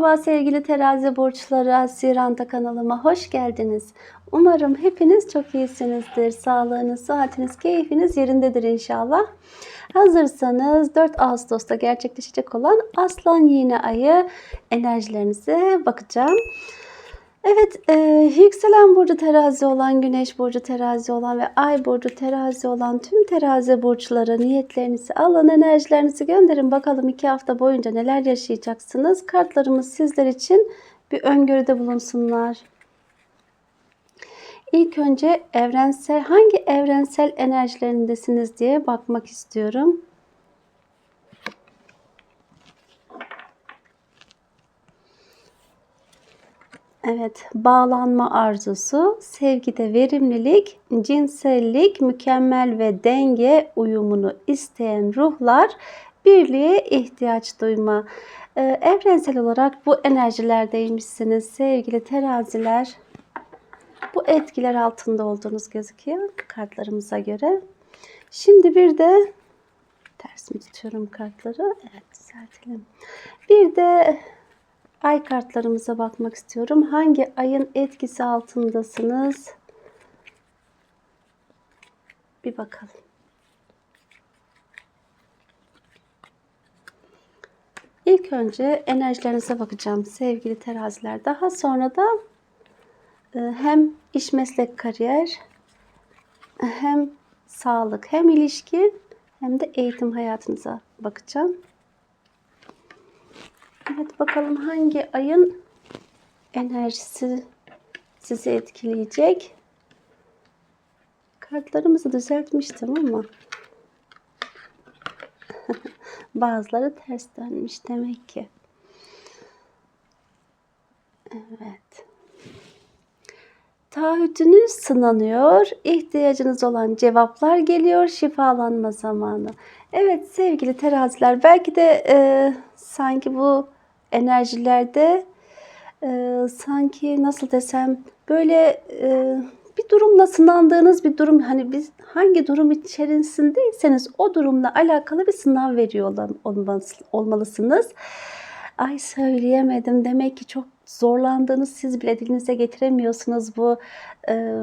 Merhaba sevgili terazi burçları Haziran'da kanalıma hoş geldiniz. Umarım hepiniz çok iyisinizdir. Sağlığınız, sıhhatiniz, keyfiniz yerindedir inşallah. Hazırsanız 4 Ağustos'ta gerçekleşecek olan Aslan Yeni Ayı enerjilerinize bakacağım. Evet, e, yükselen burcu terazi olan, güneş burcu terazi olan ve ay burcu terazi olan tüm terazi burçları niyetlerinizi alın, enerjilerinizi gönderin. Bakalım iki hafta boyunca neler yaşayacaksınız. Kartlarımız sizler için bir öngörüde bulunsunlar. İlk önce evrensel, hangi evrensel enerjilerindesiniz diye bakmak istiyorum. Evet, bağlanma arzusu, sevgide verimlilik, cinsellik, mükemmel ve denge uyumunu isteyen ruhlar birliğe ihtiyaç duyma. Ee, evrensel olarak bu enerjilerdeymişsiniz sevgili teraziler. Bu etkiler altında olduğunuz gözüküyor kartlarımıza göre. Şimdi bir de ters mi tutuyorum kartları? Evet düzeltelim. Bir de ay kartlarımıza bakmak istiyorum. Hangi ayın etkisi altındasınız? Bir bakalım. İlk önce enerjilerinize bakacağım sevgili teraziler. Daha sonra da e, hem iş meslek kariyer hem sağlık hem ilişki hem de eğitim hayatınıza bakacağım. Evet bakalım hangi ayın enerjisi sizi etkileyecek. Kartlarımızı düzeltmiştim ama bazıları ters dönmüş demek ki. Evet. Taahhütünüz sınanıyor. İhtiyacınız olan cevaplar geliyor. Şifalanma zamanı. Evet sevgili teraziler belki de e, sanki bu enerjilerde e, sanki nasıl desem böyle e, bir durumla sınandığınız bir durum hani biz hangi durum içerisindeyseniz o durumla alakalı bir sınav veriyor olmalısınız. Ay söyleyemedim demek ki çok zorlandığınız siz bile dilinize getiremiyorsunuz bu e,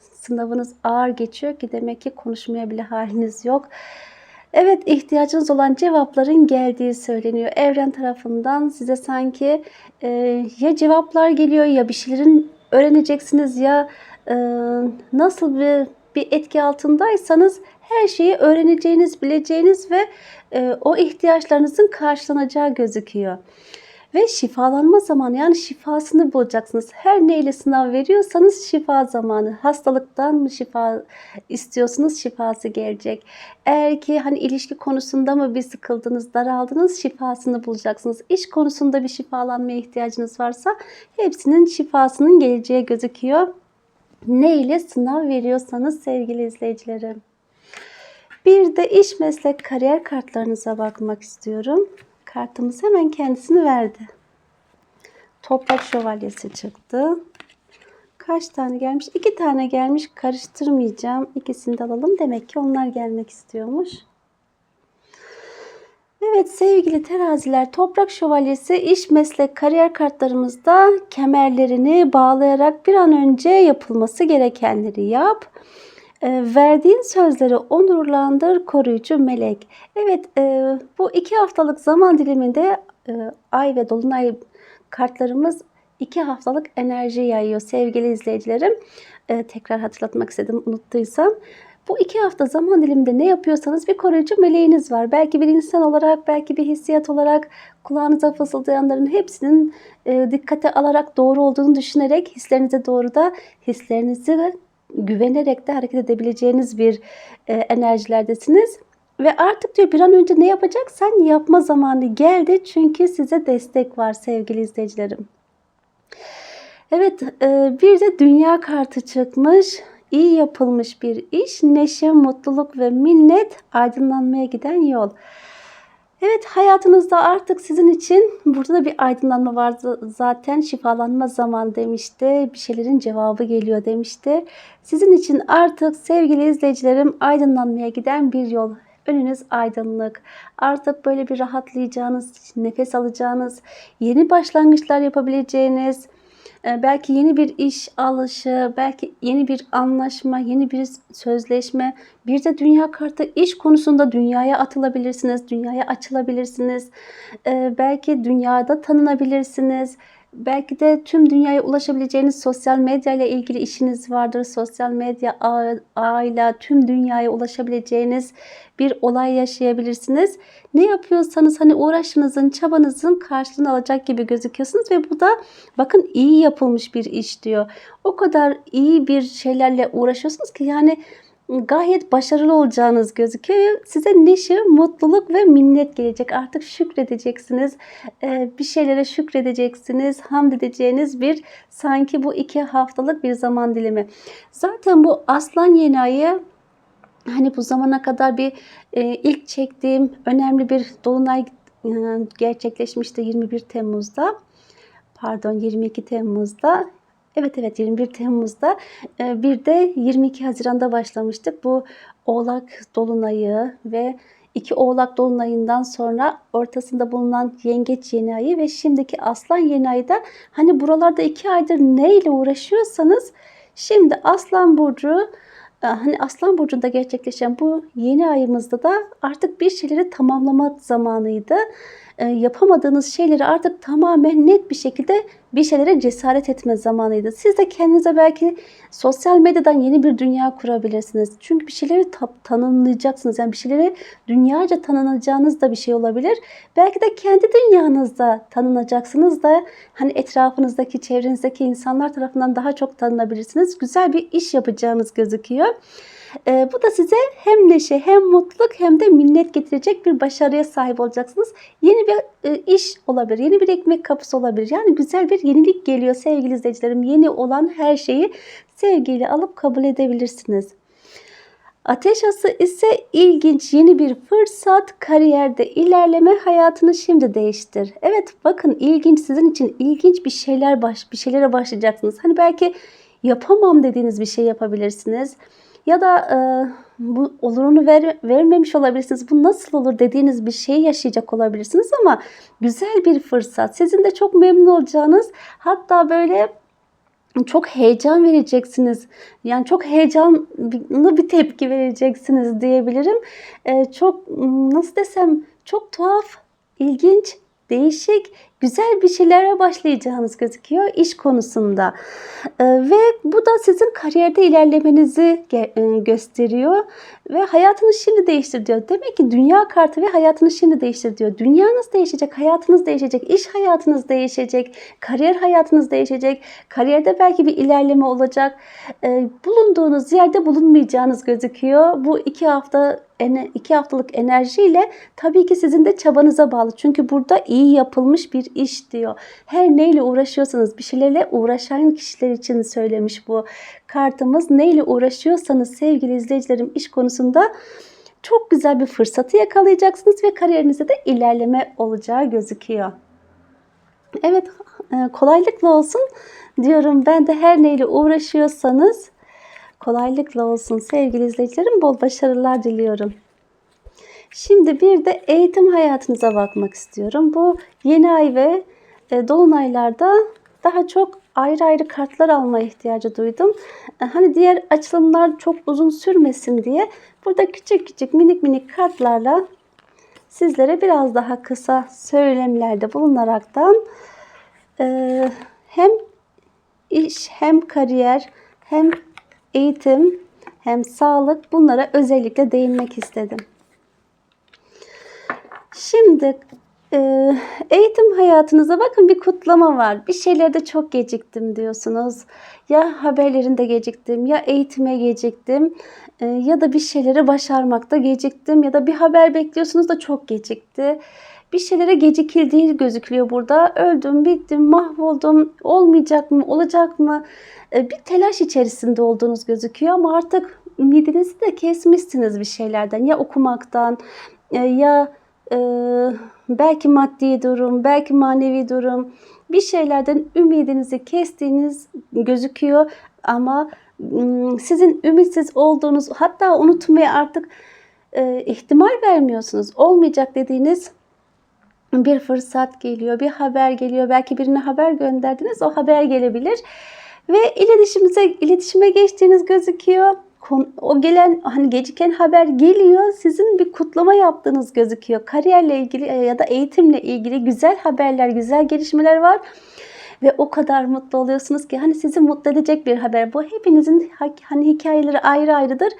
sınavınız ağır geçiyor ki demek ki konuşmaya bile haliniz yok. Evet ihtiyacınız olan cevapların geldiği söyleniyor. Evren tarafından size sanki e, ya cevaplar geliyor ya bir şeylerin öğreneceksiniz ya e, nasıl bir, bir etki altındaysanız her şeyi öğreneceğiniz, bileceğiniz ve e, o ihtiyaçlarınızın karşılanacağı gözüküyor. Ve şifalanma zamanı yani şifasını bulacaksınız. Her neyle sınav veriyorsanız şifa zamanı. Hastalıktan mı şifa istiyorsunuz şifası gelecek. Eğer ki hani ilişki konusunda mı bir sıkıldınız, daraldınız şifasını bulacaksınız. İş konusunda bir şifalanmaya ihtiyacınız varsa hepsinin şifasının geleceği gözüküyor. Ne ile sınav veriyorsanız sevgili izleyicilerim. Bir de iş, meslek, kariyer kartlarınıza bakmak istiyorum kartımız hemen kendisini verdi. Toprak şövalyesi çıktı. Kaç tane gelmiş? İki tane gelmiş. Karıştırmayacağım. İkisini de alalım. Demek ki onlar gelmek istiyormuş. Evet sevgili teraziler toprak şövalyesi iş meslek kariyer kartlarımızda kemerlerini bağlayarak bir an önce yapılması gerekenleri yap. E, verdiğin sözleri onurlandır koruyucu melek. Evet e, bu iki haftalık zaman diliminde e, ay ve dolunay kartlarımız iki haftalık enerji yayıyor sevgili izleyicilerim. E, tekrar hatırlatmak istedim unuttuysam. Bu iki hafta zaman diliminde ne yapıyorsanız bir koruyucu meleğiniz var. Belki bir insan olarak, belki bir hissiyat olarak kulağınıza fısıldayanların hepsinin dikkate alarak doğru olduğunu düşünerek hislerinize doğru da hislerinizi güvenerek de hareket edebileceğiniz bir e, enerjilerdesiniz. Ve artık diyor bir an önce ne yapacaksan yapma zamanı geldi. Çünkü size destek var sevgili izleyicilerim. Evet e, bir de dünya kartı çıkmış. İyi yapılmış bir iş, neşe, mutluluk ve minnet aydınlanmaya giden yol. Evet hayatınızda artık sizin için burada da bir aydınlanma var zaten şifalanma zaman demişti. Bir şeylerin cevabı geliyor demişti. Sizin için artık sevgili izleyicilerim aydınlanmaya giden bir yol. Önünüz aydınlık. Artık böyle bir rahatlayacağınız, nefes alacağınız, yeni başlangıçlar yapabileceğiniz, belki yeni bir iş alışı, belki yeni bir anlaşma, yeni bir sözleşme. Bir de dünya kartı iş konusunda dünyaya atılabilirsiniz, dünyaya açılabilirsiniz. E, belki dünyada tanınabilirsiniz. Belki de tüm dünyaya ulaşabileceğiniz sosyal medya ile ilgili işiniz vardır. Sosyal medya ağıyla tüm dünyaya ulaşabileceğiniz bir olay yaşayabilirsiniz. Ne yapıyorsanız hani uğraşınızın, çabanızın karşılığını alacak gibi gözüküyorsunuz ve bu da bakın iyi yapılmış bir iş diyor. O kadar iyi bir şeylerle uğraşıyorsunuz ki yani gayet başarılı olacağınız gözüküyor. Size neşe, mutluluk ve minnet gelecek. Artık şükredeceksiniz. Ee, bir şeylere şükredeceksiniz. Hamd edeceğiniz bir sanki bu iki haftalık bir zaman dilimi. Zaten bu aslan yeni ayı hani bu zamana kadar bir e, ilk çektiğim önemli bir dolunay e, gerçekleşmişti 21 Temmuz'da. Pardon 22 Temmuz'da Evet evet 21 Temmuz'da e, bir de 22 Haziran'da başlamıştık. Bu Oğlak Dolunayı ve iki Oğlak Dolunayından sonra ortasında bulunan Yengeç Yeni Ayı ve şimdiki Aslan Yeni Ayı'da hani buralarda iki aydır neyle uğraşıyorsanız şimdi Aslan Burcu e, hani Aslan Burcu'nda gerçekleşen bu yeni ayımızda da artık bir şeyleri tamamlama zamanıydı. E, yapamadığınız şeyleri artık tamamen net bir şekilde bir şeylere cesaret etme zamanıydı. Siz de kendinize belki sosyal medyadan yeni bir dünya kurabilirsiniz. Çünkü bir şeyleri tanımlayacaksınız. Yani bir şeyleri dünyaca tanınacağınız da bir şey olabilir. Belki de kendi dünyanızda tanınacaksınız da hani etrafınızdaki, çevrenizdeki insanlar tarafından daha çok tanınabilirsiniz. Güzel bir iş yapacağınız gözüküyor. E, bu da size hem neşe hem mutluluk hem de minnet getirecek bir başarıya sahip olacaksınız. Yeni bir e, iş olabilir, yeni bir ekmek kapısı olabilir. Yani güzel bir yenilik geliyor sevgili izleyicilerim. Yeni olan her şeyi sevgiyle alıp kabul edebilirsiniz. Ateş ası ise ilginç yeni bir fırsat, kariyerde ilerleme, hayatını şimdi değiştir. Evet bakın ilginç sizin için ilginç bir şeyler baş bir şeylere başlayacaksınız. Hani belki yapamam dediğiniz bir şey yapabilirsiniz ya da e, bu olurunu ver, vermemiş olabilirsiniz. Bu nasıl olur dediğiniz bir şey yaşayacak olabilirsiniz ama güzel bir fırsat. Sizin de çok memnun olacağınız hatta böyle çok heyecan vereceksiniz. Yani çok heyecanlı bir tepki vereceksiniz diyebilirim. Ee, çok nasıl desem çok tuhaf, ilginç, değişik güzel bir şeylere başlayacağınız gözüküyor iş konusunda. Ee, ve bu da sizin kariyerde ilerlemenizi e, gösteriyor ve hayatını şimdi değiştir diyor. Demek ki dünya kartı ve hayatını şimdi değiştir diyor. Dünyanız değişecek, hayatınız değişecek, iş hayatınız değişecek, kariyer hayatınız değişecek. Kariyerde belki bir ilerleme olacak. Ee, bulunduğunuz yerde bulunmayacağınız gözüküyor. Bu iki hafta iki haftalık enerjiyle tabii ki sizin de çabanıza bağlı. Çünkü burada iyi yapılmış bir iş diyor. Her neyle uğraşıyorsanız bir şeylerle uğraşan kişiler için söylemiş bu kartımız. Neyle uğraşıyorsanız sevgili izleyicilerim iş konusunda çok güzel bir fırsatı yakalayacaksınız ve kariyerinizde de ilerleme olacağı gözüküyor. Evet e, kolaylıkla olsun diyorum. Ben de her neyle uğraşıyorsanız kolaylıkla olsun sevgili izleyicilerim. Bol başarılar diliyorum. Şimdi bir de eğitim hayatınıza bakmak istiyorum. Bu yeni ay ve e, dolunaylarda daha çok ayrı ayrı kartlar alma ihtiyacı duydum. E, hani diğer açılımlar çok uzun sürmesin diye burada küçük küçük minik minik kartlarla sizlere biraz daha kısa söylemlerde bulunaraktan e, hem iş hem kariyer hem eğitim hem sağlık bunlara özellikle değinmek istedim. Şimdi e, eğitim hayatınıza bakın bir kutlama var. Bir şeylerde çok geciktim diyorsunuz. Ya haberlerinde geciktim ya eğitime geciktim e, ya da bir şeyleri başarmakta geciktim ya da bir haber bekliyorsunuz da çok gecikti. Bir şeylere gecikildiği gözüküyor burada. Öldüm, bittim, mahvoldum, olmayacak mı, olacak mı? E, bir telaş içerisinde olduğunuz gözüküyor ama artık ümidinizi de kesmişsiniz bir şeylerden. Ya okumaktan ya e, belki maddi durum, belki manevi durum bir şeylerden ümidinizi kestiğiniz gözüküyor ama sizin ümitsiz olduğunuz hatta unutmaya artık e, ihtimal vermiyorsunuz. Olmayacak dediğiniz bir fırsat geliyor, bir haber geliyor. Belki birine haber gönderdiniz, o haber gelebilir. Ve iletişimize iletişime geçtiğiniz gözüküyor. O gelen hani geciken haber geliyor. Sizin bir kutlama yaptığınız gözüküyor. Kariyerle ilgili ya da eğitimle ilgili güzel haberler, güzel gelişmeler var. Ve o kadar mutlu oluyorsunuz ki hani sizi mutlu edecek bir haber. Bu hepinizin hani hikayeleri ayrı ayrıdır.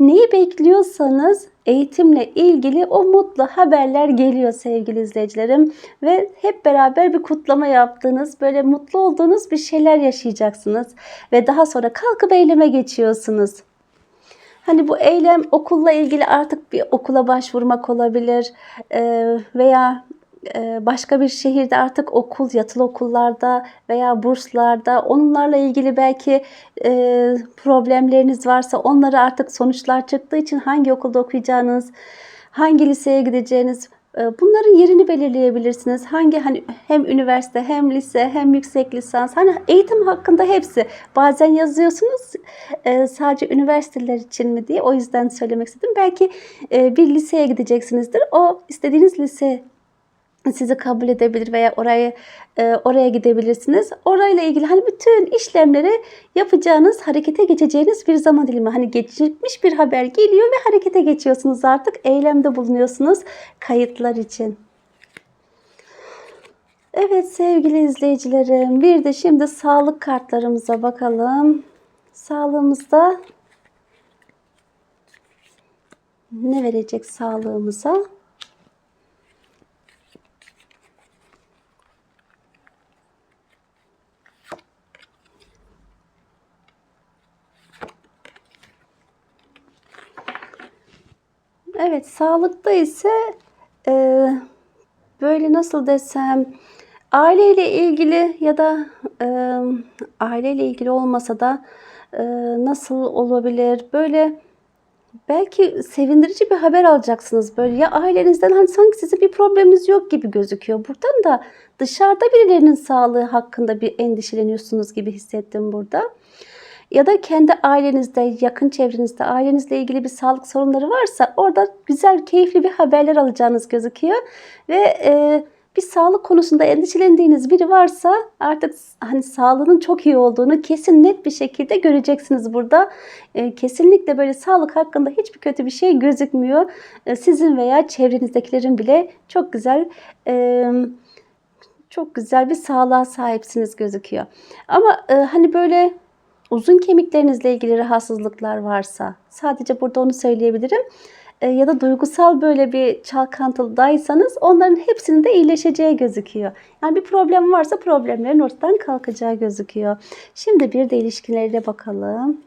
Neyi bekliyorsanız eğitimle ilgili o mutlu haberler geliyor sevgili izleyicilerim. Ve hep beraber bir kutlama yaptığınız, böyle mutlu olduğunuz bir şeyler yaşayacaksınız. Ve daha sonra kalkıp eyleme geçiyorsunuz. Hani bu eylem okulla ilgili artık bir okula başvurmak olabilir veya başka bir şehirde artık okul, yatılı okullarda veya burslarda onlarla ilgili belki problemleriniz varsa onları artık sonuçlar çıktığı için hangi okulda okuyacağınız, hangi liseye gideceğiniz bunların yerini belirleyebilirsiniz. Hangi hani hem üniversite hem lise hem yüksek lisans hani eğitim hakkında hepsi. Bazen yazıyorsunuz sadece üniversiteler için mi diye o yüzden söylemek istedim. Belki bir liseye gideceksinizdir. O istediğiniz lise sizi kabul edebilir veya orayı e, oraya gidebilirsiniz. Orayla ilgili hani bütün işlemleri yapacağınız, harekete geçeceğiniz bir zaman dilimi. Hani geçmiş bir haber geliyor ve harekete geçiyorsunuz artık. Eylemde bulunuyorsunuz kayıtlar için. Evet sevgili izleyicilerim, bir de şimdi sağlık kartlarımıza bakalım. Sağlığımızda ne verecek sağlığımıza? Evet, sağlıkta ise e, böyle nasıl desem aileyle ilgili ya da e, aileyle ilgili olmasa da e, nasıl olabilir? Böyle belki sevindirici bir haber alacaksınız. Böyle ya ailenizden hani sanki sizin bir probleminiz yok gibi gözüküyor. Buradan da dışarıda birilerinin sağlığı hakkında bir endişeleniyorsunuz gibi hissettim burada ya da kendi ailenizde, yakın çevrenizde, ailenizle ilgili bir sağlık sorunları varsa orada güzel, keyifli bir haberler alacağınız gözüküyor. Ve e, bir sağlık konusunda endişelendiğiniz biri varsa artık hani sağlığının çok iyi olduğunu kesin net bir şekilde göreceksiniz burada. E, kesinlikle böyle sağlık hakkında hiçbir kötü bir şey gözükmüyor. E, sizin veya çevrenizdekilerin bile çok güzel e, çok güzel bir sağlığa sahipsiniz gözüküyor. Ama e, hani böyle uzun kemiklerinizle ilgili rahatsızlıklar varsa sadece burada onu söyleyebilirim. E, ya da duygusal böyle bir çalkantıdaysanız onların hepsinin de iyileşeceği gözüküyor. Yani bir problem varsa problemlerin ortadan kalkacağı gözüküyor. Şimdi bir de ilişkilerine bakalım.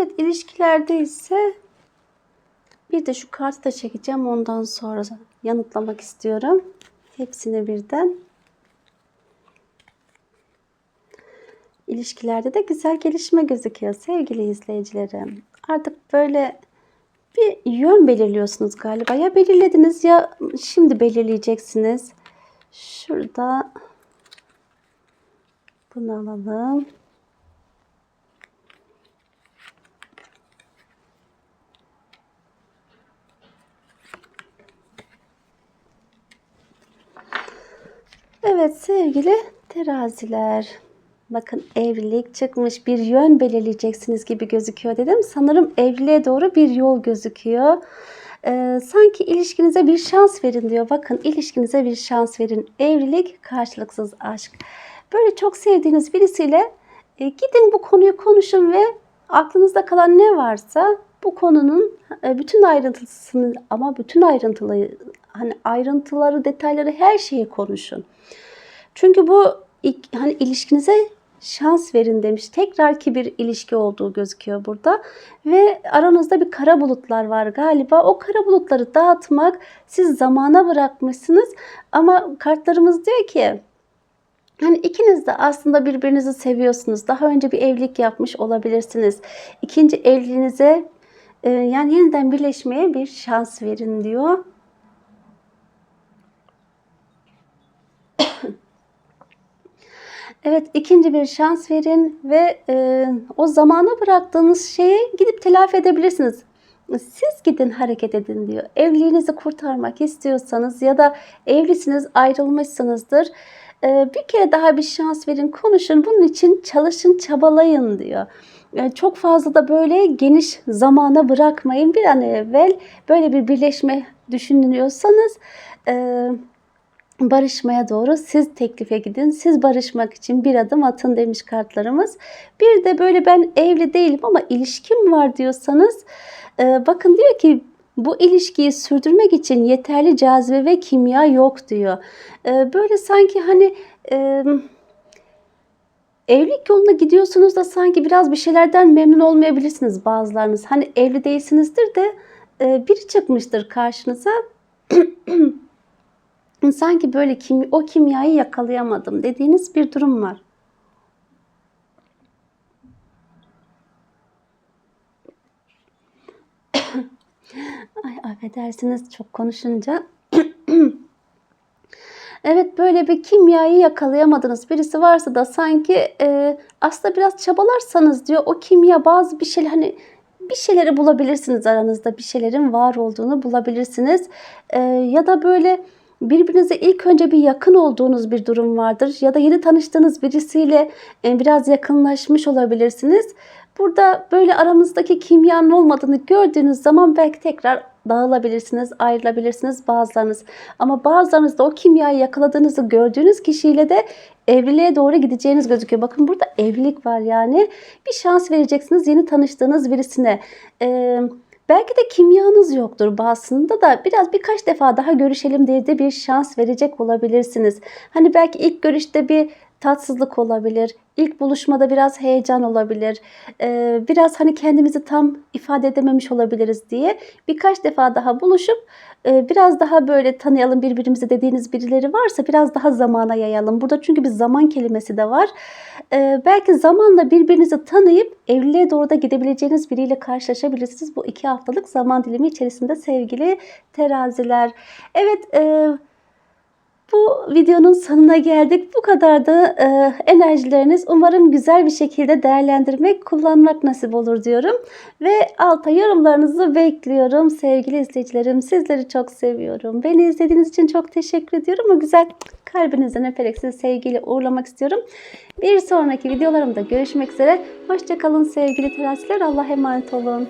Evet ilişkilerde ise bir de şu kartı da çekeceğim ondan sonra yanıtlamak istiyorum. Hepsini birden. İlişkilerde de güzel gelişme gözüküyor sevgili izleyicilerim. Artık böyle bir yön belirliyorsunuz galiba. Ya belirlediniz ya şimdi belirleyeceksiniz. Şurada bunu alalım. Evet sevgili teraziler. Bakın evlilik çıkmış bir yön belirleyeceksiniz gibi gözüküyor dedim. Sanırım evliliğe doğru bir yol gözüküyor. Ee, sanki ilişkinize bir şans verin diyor. Bakın ilişkinize bir şans verin. Evlilik karşılıksız aşk. Böyle çok sevdiğiniz birisiyle e, gidin bu konuyu konuşun ve aklınızda kalan ne varsa bu konunun e, bütün ayrıntısını ama bütün ayrıntılı hani ayrıntıları, detayları her şeyi konuşun. Çünkü bu hani ilişkinize şans verin demiş. Tekrar ki bir ilişki olduğu gözüküyor burada. Ve aranızda bir kara bulutlar var galiba. O kara bulutları dağıtmak siz zamana bırakmışsınız. Ama kartlarımız diyor ki Hani ikiniz de aslında birbirinizi seviyorsunuz. Daha önce bir evlilik yapmış olabilirsiniz. İkinci evliliğinize e, yani yeniden birleşmeye bir şans verin diyor. Evet, ikinci bir şans verin ve e, o zamana bıraktığınız şeyi gidip telafi edebilirsiniz. Siz gidin hareket edin diyor. Evliliğinizi kurtarmak istiyorsanız ya da evlisiniz ayrılmışsınızdır. E, bir kere daha bir şans verin, konuşun. Bunun için çalışın, çabalayın diyor. Çok fazla da böyle geniş zamana bırakmayın. Bir an evvel böyle bir birleşme düşünüyorsanız e, barışmaya doğru siz teklife gidin. Siz barışmak için bir adım atın demiş kartlarımız. Bir de böyle ben evli değilim ama ilişkim var diyorsanız e, bakın diyor ki bu ilişkiyi sürdürmek için yeterli cazibe ve kimya yok diyor. E, böyle sanki hani evlilik yoluna gidiyorsunuz da sanki biraz bir şeylerden memnun olmayabilirsiniz bazılarınız. Hani evli değilsinizdir de e, biri çıkmıştır karşınıza. sanki böyle kim, o kimyayı yakalayamadım dediğiniz bir durum var. Ay affedersiniz çok konuşunca. evet böyle bir kimyayı yakalayamadınız. Birisi varsa da sanki e, aslında biraz çabalarsanız diyor o kimya bazı bir şey hani bir şeyleri bulabilirsiniz aranızda bir şeylerin var olduğunu bulabilirsiniz. E, ya da böyle birbirinize ilk önce bir yakın olduğunuz bir durum vardır ya da yeni tanıştığınız birisiyle e, biraz yakınlaşmış olabilirsiniz. Burada böyle aramızdaki kimyanın olmadığını gördüğünüz zaman belki tekrar dağılabilirsiniz, ayrılabilirsiniz bazılarınız. Ama bazılarınız da o kimyayı yakaladığınızı gördüğünüz kişiyle de evliliğe doğru gideceğiniz gözüküyor. Bakın burada evlilik var yani. Bir şans vereceksiniz yeni tanıştığınız birisine. Ee, belki de kimyanız yoktur bazısında da biraz birkaç defa daha görüşelim diye de bir şans verecek olabilirsiniz. Hani belki ilk görüşte bir tatsızlık olabilir. İlk buluşmada biraz heyecan olabilir. Ee, biraz hani kendimizi tam ifade edememiş olabiliriz diye birkaç defa daha buluşup e, biraz daha böyle tanıyalım birbirimizi dediğiniz birileri varsa biraz daha zamana yayalım. Burada çünkü bir zaman kelimesi de var. Ee, belki zamanla birbirinizi tanıyıp evliliğe doğru da gidebileceğiniz biriyle karşılaşabilirsiniz. Bu iki haftalık zaman dilimi içerisinde sevgili teraziler. Evet, e, bu videonun sonuna geldik. Bu kadar da e, enerjileriniz umarım güzel bir şekilde değerlendirmek, kullanmak nasip olur diyorum. Ve alta yorumlarınızı bekliyorum sevgili izleyicilerim. Sizleri çok seviyorum. Beni izlediğiniz için çok teşekkür ediyorum. O güzel kalbinizden öperek sizi sevgiyle uğurlamak istiyorum. Bir sonraki videolarımda görüşmek üzere. Hoşçakalın sevgili terasiler. Allah'a emanet olun.